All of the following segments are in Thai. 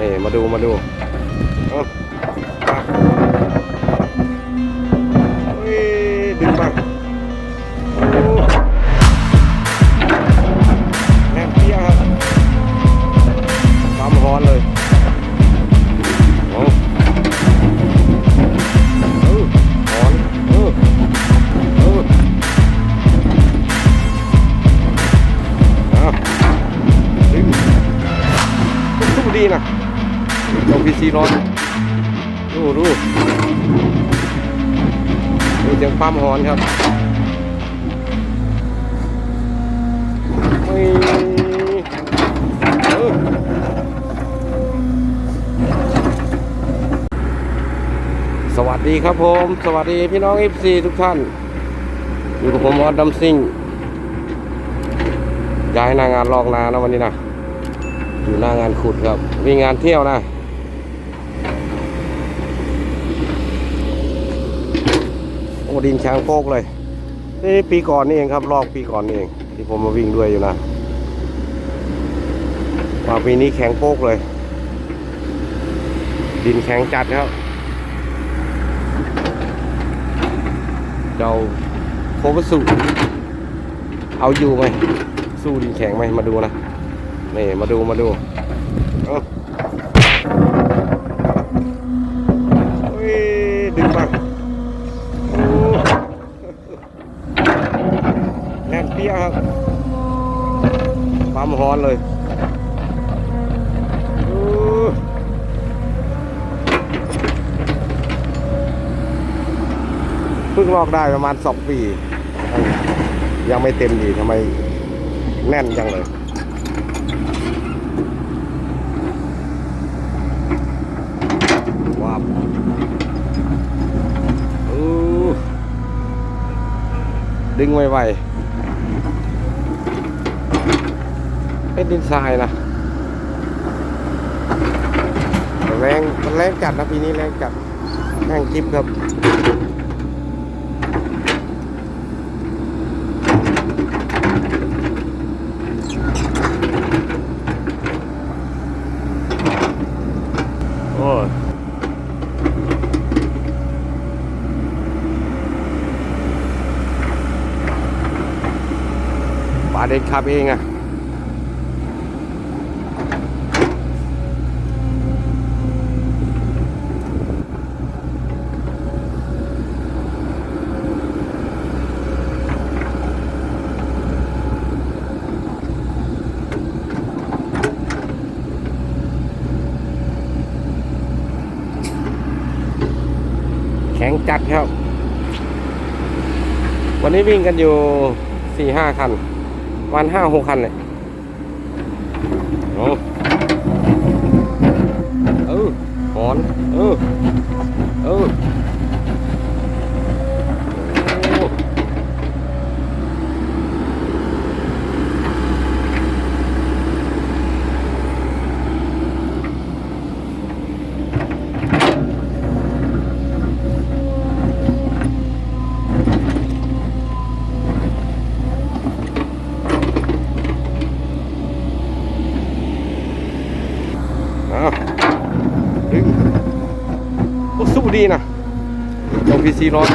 นี่มาดูมาดูเอามาเฮ้ยดึงมา ซีรอนดูดูดูเสียงปั๊มฮอนครับไม่เออสวัสดีครับผม สวัสดีพี่น้อง FC ทุกท่าน อยู่กับผมออดดัมซิงย้ายหนางานลอกนานะวันนี้นะอยู่หน้างานขุดครับ มีงานเที่ยวนะ โอ้ดินช้างโปกเลยนี่ปีก่อนนี่เองครับลอกปีก่อนนี่เอง ที่ผมมาวิ่งด้วยอยู่นะมาปีนี้แข็งโปกเลย ดินแข็งจัดครับเจ้าโควัสุเอาอยู่ไหมสู้ดินแข็งไหมมาดูนะนี่มาดูมาดูเอ้ยดึงมาโอ้แน่นเปี้ ยครับความร้อนเลยเพิ่งลอกได้ประมาณสองปี ยังไม่เต็มดีทำไมแน่นจังเลยว้าวดึงไวๆ เป็นดินทรายนะแต่แรงมันแรงจัดนะปีนี้แรงจัดแห้งจิ๊บครับโอ้ยปลาเด็กขับเองอะ จัดครับ วันนี้วิ่งกันอยู่สี่ห้าคัน วันห้าหกคันเลยโอ้เออหอน เออ เออโอ้เอาดึงโอ้สู้ดีนะ ลองพีซีร้อน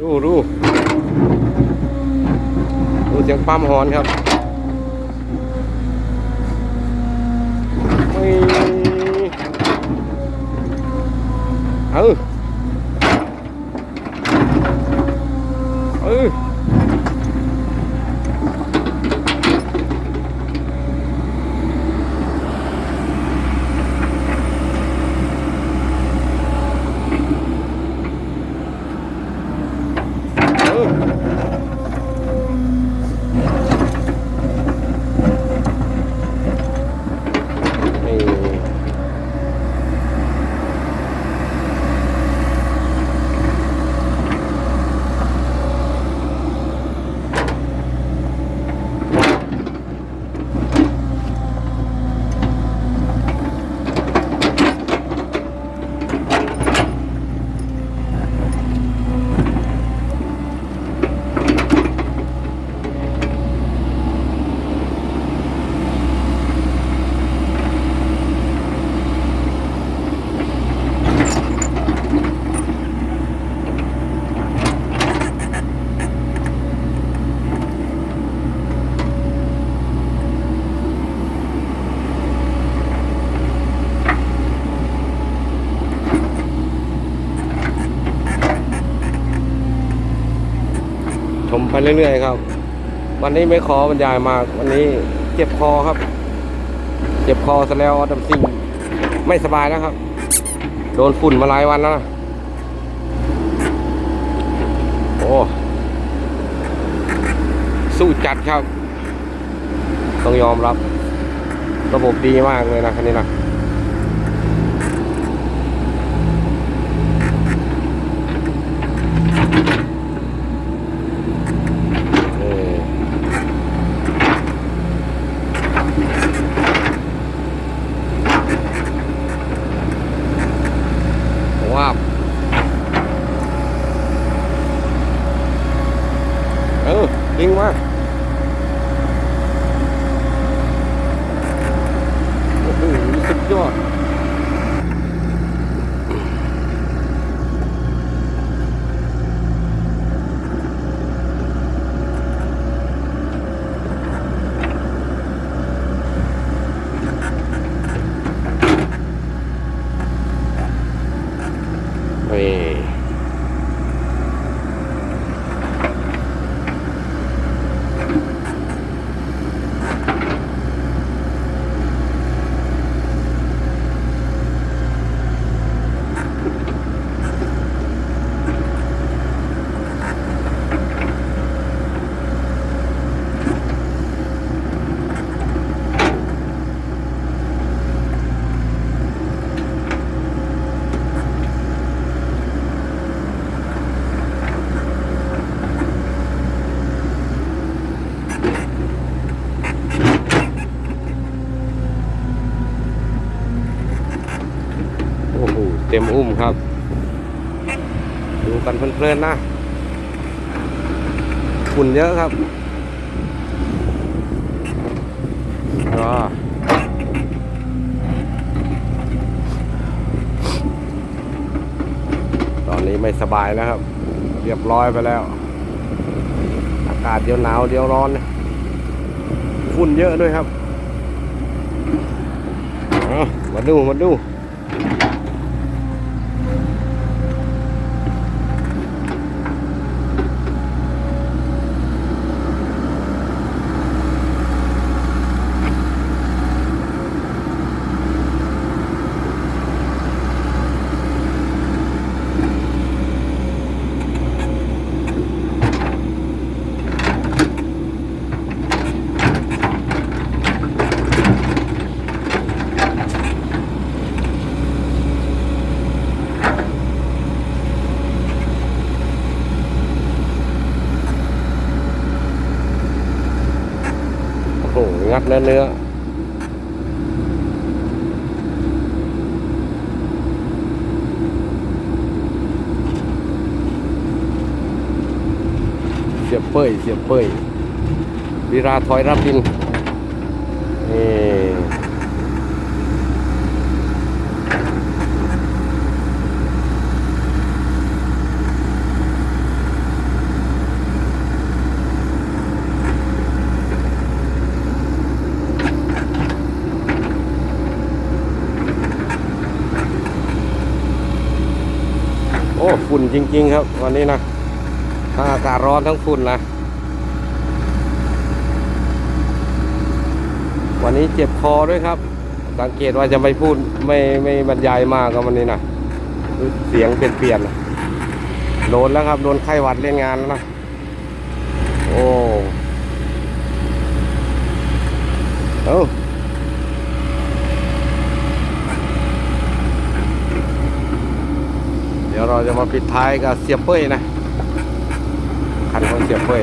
ดูดูดูเสียงปั๊มฮอนครับเออเออเออนี่ ชมไปเรื่อยๆครับ วันนี้ไม่ขอบรรยายมาก วันนี้เจ็บคอครับ เจ็บคอซะแล้วดัมซิงไม่สบายแล้วครับ โดนฝุ่นมาหลายวันแล้วนะโอ้สู้จัดครับ ต้องยอมรับ ระบบดีมากเลยนะคันนี้นะ เออว้าวเออจริงมากโอ้โหสุดยอด นี่โอ้โห เต็มอุ้มครับ ดูกันเพลินๆนะฝุ่นเยอะครับก็ตอนนี้ไม่สบายแล้วครับ เรียบร้อยไปแล้ว อากาศเดี๋ยวหนาวเดี๋ยวร้อนฝุ่นเยอะด้วยครับ มาดูมาดู โอ้โห และเนื้อ เสียบเป้ย เสียบเป้ยวิราถอยรับบินนี่โอ้ ฝุ่นจริง ๆ ครับ วันนี้นะทั้งอากาศร้อนทั้งฝุ่นนะ วันนี้เจ็บคอด้วยครับ สังเกตว่าจะไม่พูดไม่ไม่บรรยายมากครับวันนี้นะเสียงเปลี่ยนเปลี่ยนๆโดนแล้วครับโดนไข้หวัดเล่นงานแล้วนะโอ้เอ้า เดี๋ยวเราจะมาปิดท้ายกับเสียบเป้ยนะคันของเสียบเป้ย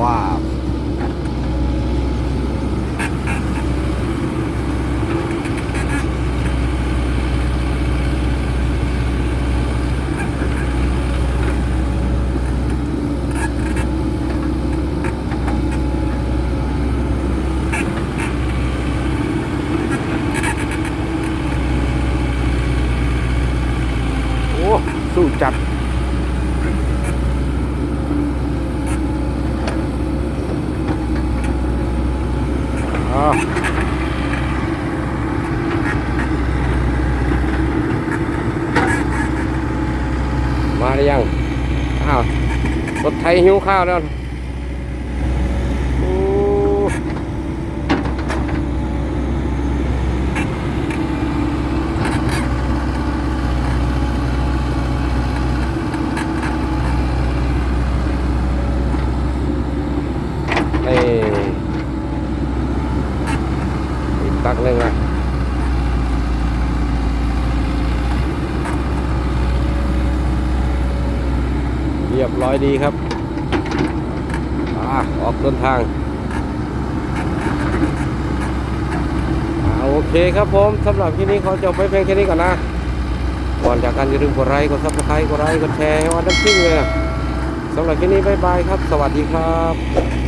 ว้าวโอ้ สู้จัด โอ้าวมาหรือยัง อ้าว รถไทยหิวข้าวแล้วโอ้นี่อีกตักหนึ่งนะเรียบร้อยดีครับ อ่าออกเดินทางโอเคครับผมสำหรับที่นี้ขอจบไปเพียงแค่นี้ก่อนนะ ก่อนจากกันอย่าลืมกดไลค์กดซับสไครต์กดไลค์กดแชร์ให้วันดับซิ่งเลยสำหรับที่นี้บายบายครับ สวัสดีครับ